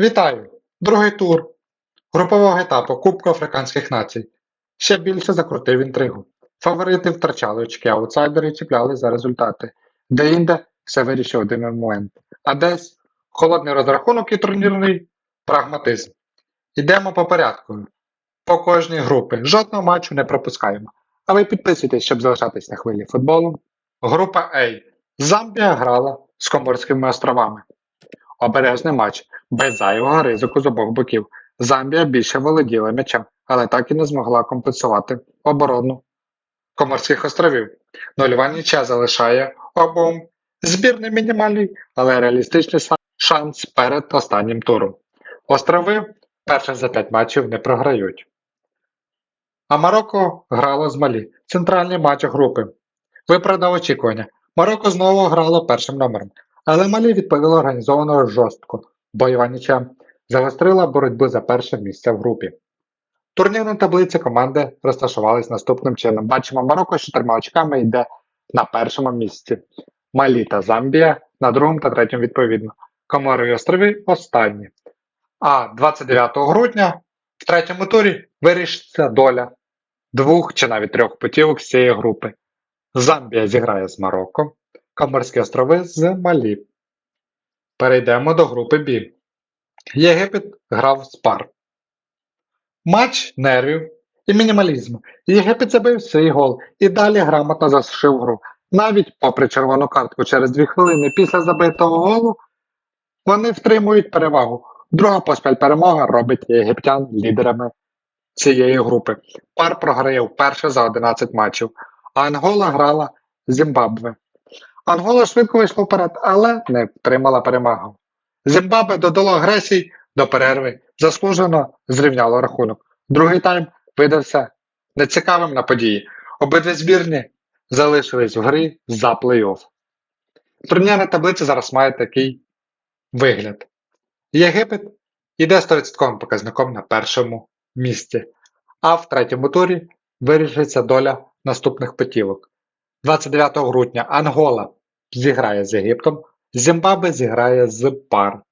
Вітаю! Другий тур групового етапу Кубку Африканських націй ще більше закрутив інтригу. Фаворити втрачали очки, аутсайдери чіпляли за результати. Де-інде все вирішив один момент. А десь холодний розрахунок і турнірний прагматизм. Йдемо по порядку. По кожній групі. Жодного матчу не пропускаємо. А ви підписуйтесь, щоб залишатись на хвилі футболу. Група А. Замбія грала з Коморськими островами. Обережний матч, без зайвого ризику з обох боків. Замбія більше володіла м'ячем, але так і не змогла компенсувати оборону Коморських островів. Нульова нічия залишає обом збірний мінімальний, але реалістичний шанс перед останнім туром. Острови перших за 5 матчів не програють. А Марокко грало з Малі. Центральний матч групи. Виправдав очікування. Марокко знову грало першим номером, але Малі відповіло організовано жорстко. Бойова нічия загострила боротьбу за перше місце в групі. Турнірна таблиця команди розташувались наступним чином. Бачимо, Марокко з чотирма очками йде на першому місці. Малі та Замбія на другому та третьому відповідно. Коморові острови останні. А 29 грудня в третьому турі вирішиться доля двох чи навіть трьох путівок з цієї групи. Замбія зіграє з Марокко, Коморські острови з Малі. Перейдемо до групи Б. Єгипет грав з пар. Матч нервів і мінімалізму. Єгипет забив свій гол і далі грамотно зашив гру. Навіть попри червону картку через дві хвилини після забитого голу вони втримують перевагу. Друга поспіль перемога робить єгиптян лідерами цієї групи. Пар програє вперше за 11 матчів, а Ангола грала Зімбабве. Ангола швидко вийшла вперед, але не втримала перемогу. Зімбабве додало агресій до перерви, заслужено зрівняло рахунок. Другий тайм видався нецікавим на події. Обидві збірні залишились в грі за плей-офф. Турнірна таблиця зараз має такий вигляд. Єгипет йде 100% показником на першому місці, а в третьому турі вирішиться доля наступних путівок. 29 грудня Ангола зіграє з Єгиптом, Зімбабве зіграє з пар.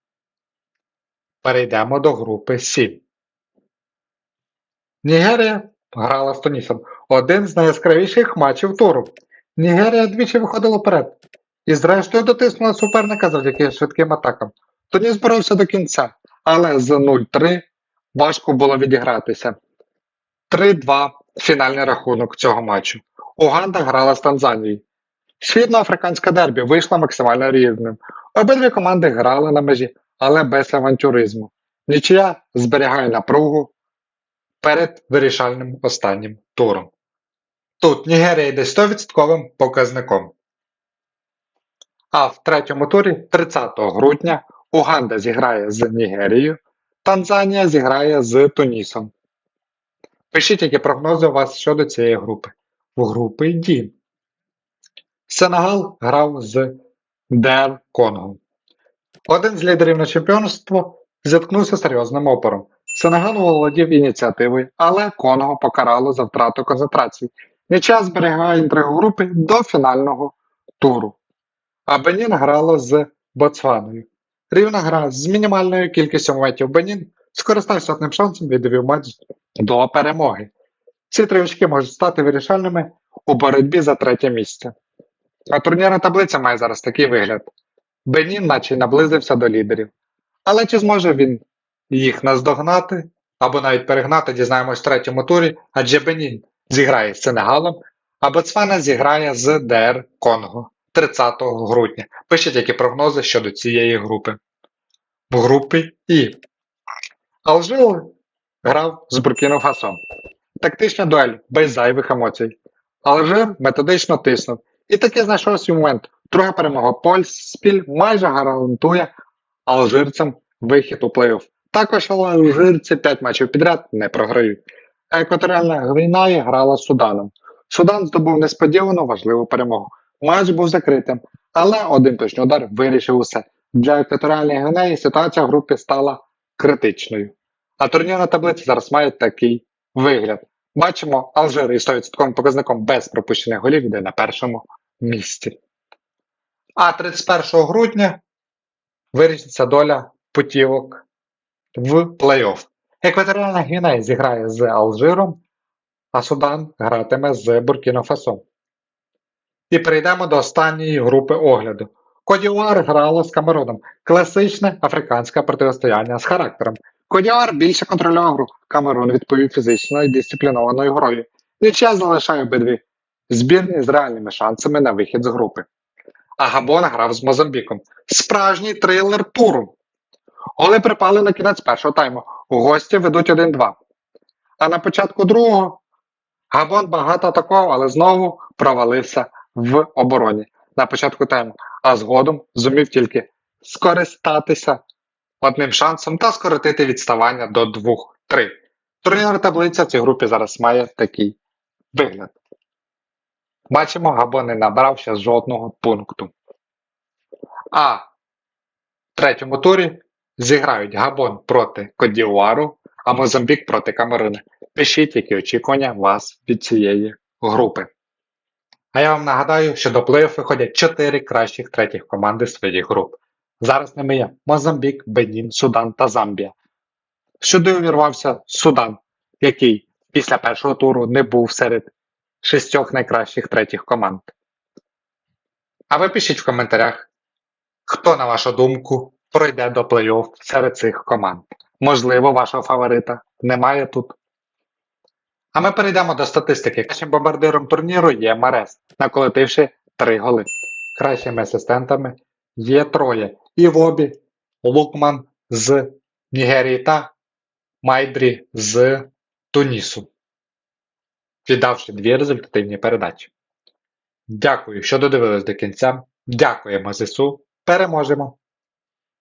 Перейдемо до групи С. Нігерія грала з Тунісом. Один з найяскравіших матчів туру. Нігерія двічі виходила вперед. І зрештою дотиснула суперника завдяки швидким атакам. Туніс боровся до кінця, але з 0-3 важко було відігратися. 3-2 фінальний рахунок цього матчу. Уганда грала з Танзанією. Східноафриканське дербі вийшло максимально різним. Обидві команди грали на межі, але без авантюризму. Нічия зберігає напругу перед вирішальним останнім туром. Тут Нігерія йде 100% показником. А в третьому турі 30 грудня Уганда зіграє з Нігерією, Танзанія зіграє з Тунісом. Пишіть, які прогнози у вас щодо цієї групи. В групи D. Сенегал грав з ДР Конго. Один з лідерів на чемпіонство зіткнувся серйозним опором. Сенегал володів ініціативою, але Конго покарало за втрату концентрації. Нічия зберігає інтригу групи до фінального туру. А Бенін грало з Ботсваною. Рівна гра з мінімальною кількістю моментів Бенін скористався одним шансом і довів матч до перемоги. Ці три очки можуть стати вирішальними у боротьбі за третє місце. А турнірна таблиця має зараз такий вигляд. Бенін наче наблизився до лідерів. Але чи зможе він їх наздогнати або навіть перегнати, дізнаємось в третьому турі, адже Бенін зіграє з Сенегалом, а Ботсвана зіграє з ДР Конго 30 грудня. Пишіть, які прогнози щодо цієї групи. В групі І. Алжир грав з Буркіно Фасо. Тактична дуель без зайвих емоцій. Алжир методично тиснув. І таки знайшов свій момент. Друга перемога польспіль майже гарантує алжирцям вихід у плей-офф. Також алжирці 5 матчів підряд не програють. Екваторіальна Гвінея грала з Суданом. Судан здобув несподівану важливу перемогу. Матч був закритим, але один точний удар вирішив усе. Для екваторіальної Гвінеї ситуація в групі стала критичною. А турнірна таблиця зараз має такий вигляд. Бачимо, Алжир із 100% показником без пропущених голів йде на першому місці. А 31 грудня вирішиться доля путівок в плей-офф. Екваторіальна Гвінея зіграє з Алжиром, а Судан гратиме з Буркіно-Фасо. І перейдемо до останньої групи огляду. Кодіуар грала з Камеруном. Класичне африканське протистояння з характером. Кодіуар більше контролював гру. Камерун відповів фізичною і дисциплінованою грою. Нічия залишає обидві збірні з реальними шансами на вихід з групи. А Габон грав з Мозамбіком. Справжній трилер туру. Голи припали на кінець першого тайму. Гості ведуть 1-2. А на початку другого Габон багато атакував, але знову провалився в обороні на початку тайму, а згодом зумів тільки скористатися одним шансом та скоротити відставання до 2-3. Турнірна таблиця в цій групі зараз має такий вигляд. Бачимо, Габон не набрав ще жодного пункту. А в третьому турі зіграють Габон проти Кодіуару, а Мозамбік проти Камеруна. Пишіть, які очікування вас від цієї групи. А я вам нагадаю, що до плей-офф виходять 4 кращих третіх команди своїх груп. Зараз ними є Мозамбік, Бенін, Судан та Замбія. Сюди увірвався Судан, який після першого туру не був серед шістьох найкращих третіх команд. А ви пишіть в коментарях, хто, на вашу думку, пройде до плей-офф серед цих команд. Можливо, вашого фаворита немає тут. А ми перейдемо до статистики. Кращим бомбардиром турніру є Марес, наколотивши 3 голи. Кращими асистентами є троє: Івобі, Лукман з Нігерії та Майдрі з Тунісу, віддавши дві результативні передачі. Дякую, що додивились до кінця. Дякуємо ЗСУ. Переможемо!